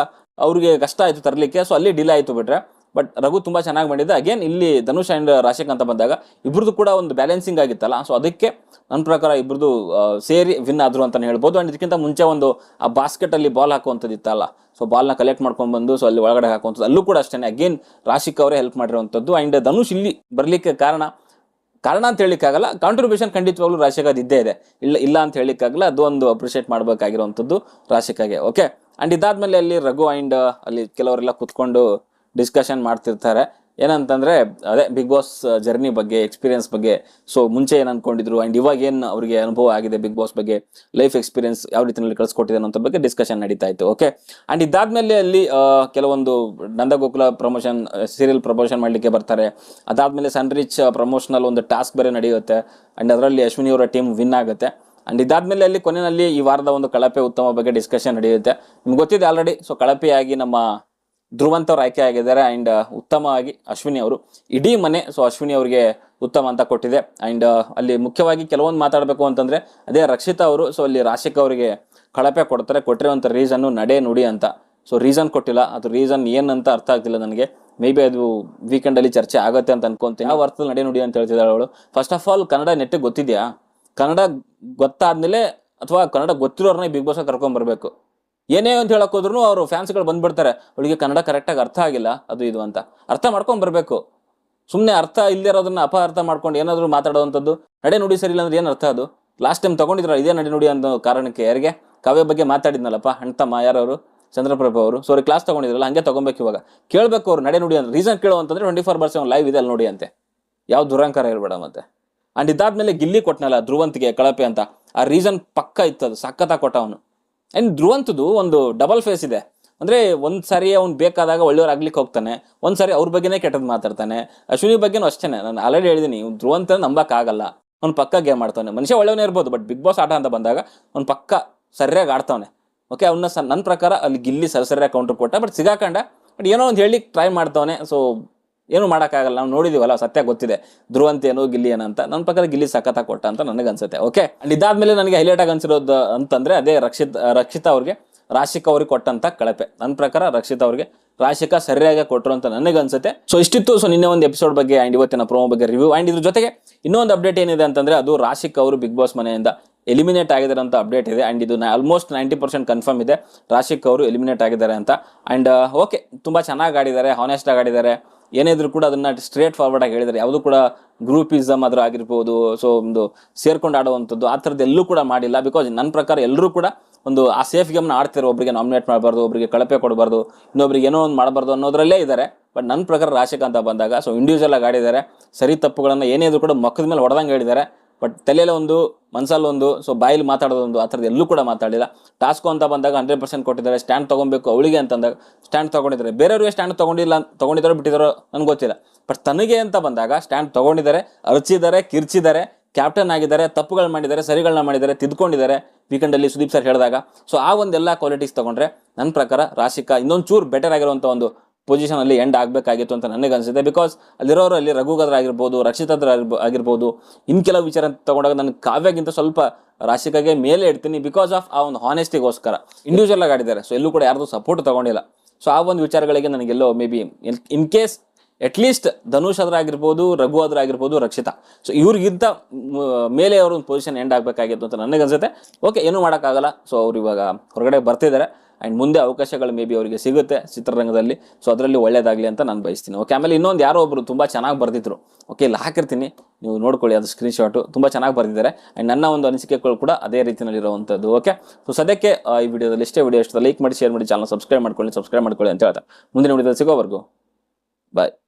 ಅವ್ರಿಗೆ ಕಷ್ಟ ಆಯ್ತು ತರಲಿಕ್ಕೆ ಸೊ ಅಲ್ಲಿ ಡಿಲೇ ಆಯಿತು ಬಿಟ್ರೆ. ಬಟ್ ರಘು ತುಂಬಾ ಚೆನ್ನಾಗಿ ಮಾಡಿದ್ದೆ ಅಗೇನ್ ಇಲ್ಲಿ ಧನುಷ್ ಅಂಡ್ ರಾಶಿಕ್ ಅಂತ ಬಂದಾಗ ಇಬ್ರದ್ದು ಕೂಡ ಒಂದು ಬ್ಯಾಲೆನ್ಸಿಂಗ್ ಆಗಿತ್ತಲ್ಲ ಸೊ ಅದಕ್ಕೆ ನನ್ನ ಪ್ರಕಾರ ಇಬ್ರದ್ದು ಸೇರಿ ವಿನ್ ಆದ್ರು ಅಂತ ಹೇಳ್ಬೋದು. ಅಂಡ್ ಇದಕ್ಕಿಂತ ಮುಂಚೆ ಒಂದು, ಆ ಬಾಸ್ಕೆಟ್ ಅಲ್ಲಿ ಬಾಲ್ ಹಾಕುವಂಥದ್ದು ಇತ್ತಲ್ಲ ಸೊ ಬಾಲ್ನ ಕಲೆಕ್ಟ್ ಮಾಡ್ಕೊಂಡು ಬಂದು ಸೊ ಅಲ್ಲಿ ಒಳಗಡೆ ಹಾಕುವಂಥದ್ದು, ಅಲ್ಲೂ ಕೂಡ ಅಷ್ಟೇ ಅಗೇನ್ ರಾಶಿಕ್ ಅವರೇ ಹೆಲ್ಪ್ ಮಾಡಿರುವಂಥದ್ದು. ಅಂಡ್ ಧನುಷ್ ಇಲ್ಲಿ ಬರ್ಲಿಕ್ಕೆ ಕಾರಣ ಕಾರಣ ಅಂತ ಹೇಳಿಕ್ಕಾಗಲ್ಲ ಕಾಂಟ್ರಿಬ್ಯೂಷನ್ ಖಂಡಿತವಾಗ್ಲೂ ರಾಶಿಕಾದ್ ಇದ್ದೇ ಇದೆ. ಇಲ್ಲ ಇಲ್ಲ ಅಂತ ಹೇಳಿಕ್ಕಾಗಲ್ಲ ಅದು ಒಂದು ಅಪ್ರಿಷಿಯೇಟ್ ಮಾಡಬೇಕಾಗಿರುವಂಥದ್ದು ರಾಶಿಕಾಗೆ ಓಕೆ ಆ್ಯಂಡ್ ಇದಾದ್ಮೇಲೆ ಅಲ್ಲಿ ರಘು ಆ್ಯಂಡ್ ಅಲ್ಲಿ ಕೆಲವರೆಲ್ಲ ಕುತ್ಕೊಂಡು ಡಿಸ್ಕಷನ್ ಮಾಡ್ತಿರ್ತಾರೆ. ಏನಂತಂದ್ರೆ, ಅದೇ ಬಿಗ್ ಬಾಸ್ ಜರ್ನಿ ಬಗ್ಗೆ ಎಕ್ಸ್ಪೀರಿಯನ್ಸ್ ಬಗ್ಗೆ. ಸೊ ಮುಂಚೆ ಏನು ಅಂದ್ಕೊಂಡಿದ್ರು ಆ್ಯಂಡ್ ಇವಾಗ ಏನು ಅವರಿಗೆ ಅನುಭವ ಆಗಿದೆ ಬಿಗ್ ಬಾಸ್ ಬಗ್ಗೆ ಲೈಫ್ ಎಕ್ಸ್ಪೀರಿಯನ್ಸ್ ಯಾವ ರೀತಿಯಲ್ಲಿ ಕಳಿಸ್ಕೊಟ್ಟಿದೆ ಅನ್ನೋಂಥ ಬಗ್ಗೆ ಡಿಸ್ಕಷನ್ ನಡೀತಾ ಇತ್ತು ಓಕೆ ಆ್ಯಂಡ್ ಇದಾದಮೇಲೆ ಅಲ್ಲಿ ಕೆಲವೊಂದು ನಂದಗೋಕುಲ ಪ್ರಮೋಷನ್ ಸೀರಿಯಲ್ ಪ್ರಮೋಷನ್ ಮಾಡಲಿಕ್ಕೆ ಬರ್ತಾರೆ. ಅದಾದಮೇಲೆ ಸನ್ರಿಚ್ ಪ್ರಮೋಷನಲ್ ಒಂದು ಟಾಸ್ಕ್ ಬೇರೆ ನಡೆಯುತ್ತೆ. ಆ್ಯಂಡ್ ಅದರಲ್ಲಿ ಅಶ್ವಿನಿ ಅವರ ಟೀಮ್ ವಿನ್ ಆಗುತ್ತೆ. ಆ್ಯಂಡ್ ಇದಾದಮೇಲೆ ಅಲ್ಲಿ ಕೊನೆಯಲ್ಲಿ ಈ ವಾರದ ಒಂದು ಕಳಪೆ ಉತ್ತಮ ಬಗ್ಗೆ ಡಿಸ್ಕಷನ್ ನಡೆಯುತ್ತೆ. ನಿಮ್ಗೆ ಗೊತ್ತಿದೆ ಆಲ್ರೆಡಿ ಸೊ ಕಳಪೆಯಾಗಿ ನಮ್ಮ ಧ್ರುವಂತ್ ಅವರು ಆಯ್ಕೆ ಆಗಿದ್ದಾರೆ ಅಂಡ್ ಉತ್ತಮವಾಗಿ ಅಶ್ವಿನಿ ಅವರು. ಇಡೀ ಮನೆ ಸೊ ಅಶ್ವಿನಿ ಅವರಿಗೆ ಉತ್ತಮ ಅಂತ ಕೊಟ್ಟಿದೆ. ಅಂಡ್ ಅಲ್ಲಿ ಮುಖ್ಯವಾಗಿ ಕೆಲವೊಂದು ಮಾತಾಡಬೇಕು ಅಂತಂದ್ರೆ, ಅದೇ ರಕ್ಷಿತಾ ಅವರು ಸೊ ಅಲ್ಲಿ ರಾಶಿಕ್ ಅವರಿಗೆ ಕಳಪೆ ಕೊಡ್ತಾರೆ ಕೊಟ್ಟಿರುವಂಥ ರೀಸನ್ನು ನಡೆ ನುಡಿ ಅಂತ. ಸೊ ರೀಸನ್ ಕೊಟ್ಟಿಲ್ಲ. ಅದು ರೀಸನ್ ಏನಂತ ಅರ್ಥ ಆಗ್ತಿಲ್ಲ ನನಗೆ. ಮೇ ಬಿ ಅದು ವೀಕೆಂಡಲ್ಲಿ ಚರ್ಚೆ ಆಗುತ್ತೆ ಅಂತ ಅನ್ಕೊಂತೀನಿ. ಯಾವ ಅರ್ಥದಲ್ಲಿ ನಡೆ ನುಡಿ ಅಂತ ಹೇಳ್ತಿದ್ದಾಳೆ ಅವಳು. ಫಸ್ಟ್ ಆಫ್ ಆಲ್ ಕನ್ನಡ ನೆಟ್ಟಿಗೆ ಗೊತ್ತಿದ್ಯಾ? ಕನ್ನಡ ಗೊತ್ತಾದ್ಮೇಲೆ ಅಥವಾ ಕನ್ನಡ ಗೊತ್ತಿರೋರನ್ನ ಬಿಗ್ ಬಾಸ್ ಕರ್ಕೊಂಡ್ ಬರ್ಬೇಕು ಏನೇ ಅಂತ ಹೇಳಕ್ ಹೋದ್ರು ಅವರು ಫ್ಯಾನ್ಸ್ಗಳು ಬಂದ್ಬಿಡ್ತಾರೆ. ಅವಳಿಗೆ ಕನ್ನಡ ಕರೆಕ್ಟಾಗಿ ಅರ್ಥ ಆಗಿಲ್ಲ. ಅದು ಇದು ಅಂತ. ಅರ್ಥ ಮಾಡ್ಕೊಂಡ್ ಬರ್ಬೇಕು. ಸುಮ್ಮನೆ ಅರ್ಥ ಇಲ್ಲದೆ ಇರೋದನ್ನ ಅಪ ಅರ್ಥ ಮಾಡ್ಕೊಂಡು ಏನಾದರೂ ಮಾತಾಡುವಂಥದ್ದು. ನಡೆ ನುಡಿ ಸರಿ ಇಲ್ಲ ಅಂದ್ರೆ ಏನು ಅರ್ಥ ಅದು? ಲಾಸ್ಟ್ ಟೈಮ್ ತಗೊಂಡಿದ್ರ ಇದೇ ನಡೆ ನುಡಿ ಅನ್ನೋ ಕಾರಣಕ್ಕೆ ಯಾರಿಗೆ? ಕಾವ್ಯ ಬಗ್ಗೆ ಮಾತಾಡಿದ್ನಲ್ಲಪ್ಪ ಅಣ್ತಮ್ಮ ಯಾರವರು? ಚಂದ್ರಪ್ರಭ ಅವರು. ಸಾರಿ ಕ್ಲಾಸ್ ತಗೊಂಡಿದ್ರಲ್ಲ, ಹಂಗೆ ತಗೊಬೇಕು ಇವಾಗ. ಕೇಳಬೇಕು ಅವ್ರು ನಡೆ ನುಡಿ ಅಂತ. ರೀಸನ್ ಕೇಳೋ ಅಂತಂದ್ರೆ ಟ್ವೆಂಟಿ ಫೋರ್ ಬರ್ಸ್ ಲೈವ್ ಇದೆ ಅಲ್ಲಿ ನೋಡಿ ಅಂತೆ. ಯಾವ ದುರಂಕಾರ ಇರಬೇಡ ಮತ್ತೆ. ಅಂಡ್ ಇದಾದ್ಮೇಲೆ ಗಿಲ್ಲಿ ಕೊಟ್ಟನಲ್ಲ ಧ್ರುವಂತಿಗೆ, ಕಳಪೆ ಅಂತ. ಆ ರೀಸನ್ ಪಕ್ಕ ಇತ್ತು ಅದು. ಸಖತ್ತಾಗಿ ಕೊಟ್ಟ ಅವನು. ಅಂಡ್ ಧ್ರುವಂತದ್ದು ಒಂದು ಡಬಲ್ ಫೇಸ್ ಇದೆ. ಅಂದರೆ ಒಂದು ಸಾರಿ ಅವ್ನು ಬೇಕಾದಾಗ ಒಳ್ಳೆಯವ್ರು ಆಗ್ಲಿಕ್ಕೆ ಹೋಗ್ತಾನೆ. ಒಂದು ಸಾರಿ ಅವ್ರ ಬಗ್ಗೆನೇ ಕೆಟ್ಟದ್ದು ಮಾತಾಡ್ತಾನೆ. ಅಶ್ವಿನಿ ಬಗ್ಗೆನೂ ಅಷ್ಟೇ ನಾನು ಆಲ್ರೆಡಿ ಹೇಳಿದ್ದೀನಿ ಧ್ರುವಂತ ನಂಬಕ್ಕಾಗಲ್ಲ. ಅವ್ನು ಪಕ್ಕ ಗೇಮ್ ಆಡ್ತಾನೆ ಮನುಷ್ಯ ಒಳ್ಳೆಯವನೇ ಇರ್ಬೋದು ಬಟ್ ಬಿಗ್ ಬಾಸ್ ಆಟ ಅಂತ ಬಂದಾಗ ಅವ್ನು ಪಕ್ಕ ಸರಿಯಾಗಿ ಆಡ್ತಾವನೆ. ಓಕೆ ಅವನ್ನ ಸ ನನ್ನ ಪ್ರಕಾರ ಅಲ್ಲಿ ಗಿಲ್ಲಿ ಸರಿ ಸರಿಯಾಗಿ ಕೌಂಟ್ರ್ ಕೊಟ್ಟ ಬಟ್ ಸಿಗಾಕಂಡ ಬಟ್ ಏನೋ ಒಂದು ಹೇಳಿ ಟ್ರೈ ಮಾಡ್ತಾವನೆ. ಸೊ ಏನು ಮಾಡೋಕ್ಕಾಗಲ್ಲ, ನಾವು ನೋಡಿದೀವಲ್ಲ, ಸತ್ಯ ಗೊತ್ತಿದೆ. ಧ್ರುವಂತ ಏನು ಗಿಲ್ಲಿ ಏನಂತ ನನ್ನ ಪ್ರಕಾರ ಗಿಲ್ಲಿ ಸಖತ್ತಾಗಿ ಕೊಟ್ಟ ಅಂತ ನನಗೆ ಅನ್ಸುತ್ತೆ ಓಕೆ ಅಂಡ್ ಇದಾದ್ಮೇಲೆ ನನಗೆ ಹೈಲೈಟ್ ಆಗಿ ಅನ್ಸಿರೋದು ಅಂತಂದ್ರೆ ಅದೇ ರಕ್ಷಿತ್, ರಕ್ಷಿತಾ ಅವ್ರಿಗೆ ರಾಶಿಕ್ ಅವ್ರಿಗೆ ಕೊಟ್ಟಂತ ಕಳಪೆ. ನನ್ನ ಪ್ರಕಾರ ರಕ್ಷಿತಾ ಅವ್ರಿಗೆ ರಾಶಿಕ ಸರಿಯಾಗಿ ಕೊಟ್ಟರು ಅಂತ ನನಗೆ ಅನ್ಸುತ್ತೆ ಸೊ ಇಷ್ಟಿತ್ತು. ಸೊ ನಿನ್ನೆ ಒಂದು ಎಪಿಸೋಡ್ ಬಗ್ಗೆ ಆ್ಯಂಡ್ ಇವತ್ತಿನ ಪ್ರೋಮೋ ಬಗ್ಗೆ ರಿವ್ಯೂ ಆ್ಯಂಡ್ ಇದ್ರ ಜೊತೆಗೆ ಇನ್ನೊಂದು ಅಪ್ಡೇಟ್ ಏನಿದೆ ಅಂತಂದ್ರೆ ಅದು ರಾಶಿಕ್ ಅವರು ಬಿಗ್ ಬಾಸ್ ಮನೆಯಿಂದ ಎಲಿಮಿನೇಟ್ ಆಗಿದ್ದಾರೆ ಅಂತ ಅಪ್ಡೇಟ್ ಇದೆ. ಆ್ಯಂಡ್ ಇದು ಆಲ್ಮೋಸ್ಟ್ ನೈಂಟಿ ಪರ್ಸೆಂಟ್ ಕನ್ಫರ್ಮ್ ಇದೆ. ರಾಶಿಕ್ ಅವರು ಎಲಿಮಿನೇಟ್ ಆಗಿದ್ದಾರೆ ಅಂತ. ಆ್ಯಂಡ್ ಓಕೆ ತುಂಬ ಚೆನ್ನಾಗಿ ಆಡಿದ್ದಾರೆ ಹಾನೆಸ್ಟ್ ಆಡಿದ್ದಾರೆ. ಏನೇ ಇದ್ರೂ ಕೂಡ ಅದನ್ನ ಸ್ಟ್ರೇಟ್ ಫಾರ್ವರ್ಡ್ ಆಗಿ ಹೇಳಿದ್ದಾರೆ ಯಾವುದು ಕೂಡ ಗ್ರೂಪಿಸಮ್ ಅದ್ರ ಆಗಿರ್ಬೋದು ಸೊ ಒಂದು ಸೇರ್ಕೊಂಡು ಆಡುವಂಥದ್ದು ಆ ಥರದ್ದು ಎಲ್ಲೂ ಕೂಡ ಮಾಡಿಲ್ಲ ಬಿಕಾಸ್ ನನ್ನ ಪ್ರಕಾರ ಎಲ್ಲರೂ ಕೂಡ ಒಂದು ಆ ಸೇಫ್ ಗೇಮ್ನ ಆಡ್ತಿರೋ ಒಬ್ಬರಿಗೆ ನಾಮಿನೇಟ್ ಮಾಡಬಾರ್ದು ಒಬ್ಬರಿಗೆ ಕಳಪೆ ಕೊಡಬಾರ್ದು, ಇನ್ನೊಬ್ರಿಗೆ ಏನೋ ಒಂದು ಮಾಡಬಾರ್ದು ಅನ್ನೋದ್ರಲ್ಲೇ ಇದ್ದಾರೆ ಬಟ್ ನನ್ನ ಪ್ರಕಾರ ರಾಶಿಕ್ ಅಂತ ಬಂದಾಗ ಸೊ ಇಂಡಿವಿಜುವಲ್ ಆಗಿ ಆಡಿದ್ದಾರೆ, ಸರಿ ತಪ್ಪುಗಳನ್ನು ಏನೇ ಇದ್ರೂ ಕೂಡ ಮಕ್ಕದ ಮೇಲೆ ಹೊಡೆದಂಗೆ ಹೇಳಿದ್ದಾರೆ. ಬಟ್ ತಲೆಯಲ್ಲಿ ಒಂದು, ಮನ್ಸಲ್ಲಿ ಒಂದು ಸೊ ಬಾಯಲ್ಲಿ ಮಾತಾಡೋದೊಂದು ಆ ಥರದ್ದು ಎಲ್ಲೂ ಕೂಡ ಮಾತಾಡಿಲ್ಲ. ಟಾಸ್ಕು ಅಂತ ಬಂದಾಗ ಹಂಡ್ರೆಡ್ ಪರ್ಸೆಂಟ್ ಕೊಟ್ಟಿದ್ದಾರೆ ಸ್ಟ್ಯಾಂಡ್ ತೊಗೊಬೇಕು ಅವಳಿಗೆ ಅಂತಂದಾಗ ಸ್ಟ್ಯಾಂಡ್ ತೊಗೊಂಡಿದ್ದಾರೆ. ಬೇರೆಯವ್ರಿಗೆ ಸ್ಟ್ಯಾಂಡ್ ತೊಗೊಂಡಿಲ್ಲ ತೊಗೊಂಡಿದ್ದಾರೋ ಬಿಟ್ಟಿದ್ದಾರೋ ನನಗೆ ಗೊತ್ತಿಲ್ಲ. ಬಟ್ ತನಗೆ ಅಂತ ಬಂದಾಗ ಸ್ಟ್ಯಾಂಡ್ ತೊಗೊಂಡಿದ್ದಾರೆ, ಅರಚಿದ್ದಾರೆ, ಕಿರ್ಚಿದ್ದಾರೆ ಕ್ಯಾಪ್ಟನ್ ಆಗಿದ್ದಾರೆ, ತಪ್ಪುಗಳು ಮಾಡಿದ್ದಾರೆ ಸರಿಗಳನ್ನ ಮಾಡಿದ್ದಾರೆ, ತಿದ್ಕೊಂಡಿದ್ದಾರೆ ವೀಕೆಂಡಲ್ಲಿ ಸುದೀಪ್ ಸರ್ ಹೇಳಿದಾಗ. ಸೊ ಆ ಒಂದೆಲ್ಲ ಕ್ವಾಲಿಟೀಸ್ ತೊಗೊಂಡ್ರೆ ನನ್ನ ಪ್ರಕಾರ ರಾಶಿಕಾ ಇನ್ನೊಂದು ಚೂರು ಬೆಟರ್ ಆಗಿರುವಂಥ ಒಂದು ಪೊಸಿಷನ್ ಅಲ್ಲಿ ಎಂಡ್ ಆಗಬೇಕಾಗಿತ್ತು ಅಂತ ನನಗೆ ಅನ್ಸುತ್ತೆ. ಬಿಕಾಸ್ ಅಲ್ಲಿರೋರು ಅಲ್ಲಿ ರಘುಗದ್ರ ಆಗಿರ್ಬೋದು ರಕ್ಷಿತದ್ರ ಆಗಿರ್ಬೋ- ಆಗಿರ್ಬೋದು, ಇನ್ ಕೆಲವು ವಿಚಾರ ತಗೊಂಡಾಗ ನನಗೆ ಕಾವ್ಯಗಿಂತ ಸ್ವಲ್ಪ ರಾಶಿಕಾಗೆ ಮೇಲೆ ಇಡ್ತೀನಿ ಬಿಕಾಸ್ ಆಫ್ ಆ ಒಂದು ಹಾನೆಸ್ಟಿಗೋಸ್ಕರ ಇಂಡಿವಿಜುವಲ್ ಆಗಿ ಆಡಿದ್ದಾರೆ ಸೊ ಎಲ್ಲೂ ಕೂಡ ಯಾರ್ದು ಸಪೋರ್ಟ್ ತಗೊಂಡಿಲ್ಲ. ಸೊ ಆ ಒಂದು ವಿಚಾರಗಳಿಗೆ ನನಗೆಲ್ಲೋ may be in case at least Dhanush ಅದ್ರ ಆಗಿರ್ಬೋದು, ರಘು ಅದ್ರ ಆಗಿರ್ಬೋದು, ರಕ್ಷಿತಾ. ಸೊ ಇವ್ರಿಗಿಂತ ಮೇಲೆ ಅವ್ರ ಒಂದು ಪೊಸಿಷನ್ ಎಂಡ್ ಆಗಬೇಕಾಗಿತ್ತು ಅಂತ ನನಗೆ ಅನ್ಸುತ್ತೆ. ಓಕೆ ಏನೂ ಮಾಡೋಕ್ಕಾಗಲ್ಲ. ಸೊ ಅವ್ರು ಇವಾಗ ಹೊರಗಡೆ ಬರ್ತಿದ್ದಾರೆ. ಆ್ಯಂಡ್ ಮುಂದೆ ಅವಕಾಶಗಳು ಮೇ ಬಿ ಅವರಿಗೆ ಸಿಗುತ್ತೆ ಚಿತ್ರರಂಗದಲ್ಲಿ. ಸೊ ಅದರಲ್ಲಿ ಒಳ್ಳೆಯದಾಗಲಿ ಅಂತ ನಾನು ಬಯಸ್ತೀನಿ. ಓಕೆ ಆಮೇಲೆ ಇನ್ನೊಂದು ಯಾರೋ ಒಬ್ಬರು ತುಂಬ ಚೆನ್ನಾಗಿ ಬರೆದಿದ್ರು. ಓಕೆ ಇಲ್ಲಿ ಹಾಕಿರ್ತೀನಿ. ನೀವು ನೋಡ್ಕೊಳ್ಳಿ ಅದು ಸ್ಕ್ರೀನ್ಶಾಟು ತುಂಬ ಚೆನ್ನಾಗಿ ಬರೆದಿದ್ದಾರೆ. ಆ್ಯಂಡ್ ನನ್ನ ಒಂದು ಅನಿಸಿಕೆಗಳು ಕೂಡ ಅದೇ ರೀತಿಯಲ್ಲಿರುವಂಥದ್ದು ಓಕೆ ಸೊ ಸದ್ಯಕ್ಕೆ ಈ ವಿಡಿಯೋದಲ್ಲಿ ಇಷ್ಟೇ. ವಿಡಿಯೋ ಇಷ್ಟ ಲೈಕ್ ಮಾಡಿ ಶೇರ್ ಮಾಡಿ ಚಾನಲ್ ಸಬ್ಸ್ಕ್ರೈಬ್ ಮಾಡ್ಕೊಳ್ಳಿ. ಸಬ್ಸ್ಕ್ರೈಬ್ ಮಾಡ್ಕೊಳ್ಳಿ ಅಂತ ಹೇಳ್ತಾರೆ ಮುಂದಿನ ವಿಡಿಯೋದಲ್ಲಿ ಸಿಗೋವರೆಗೂ. ಬಾಯ್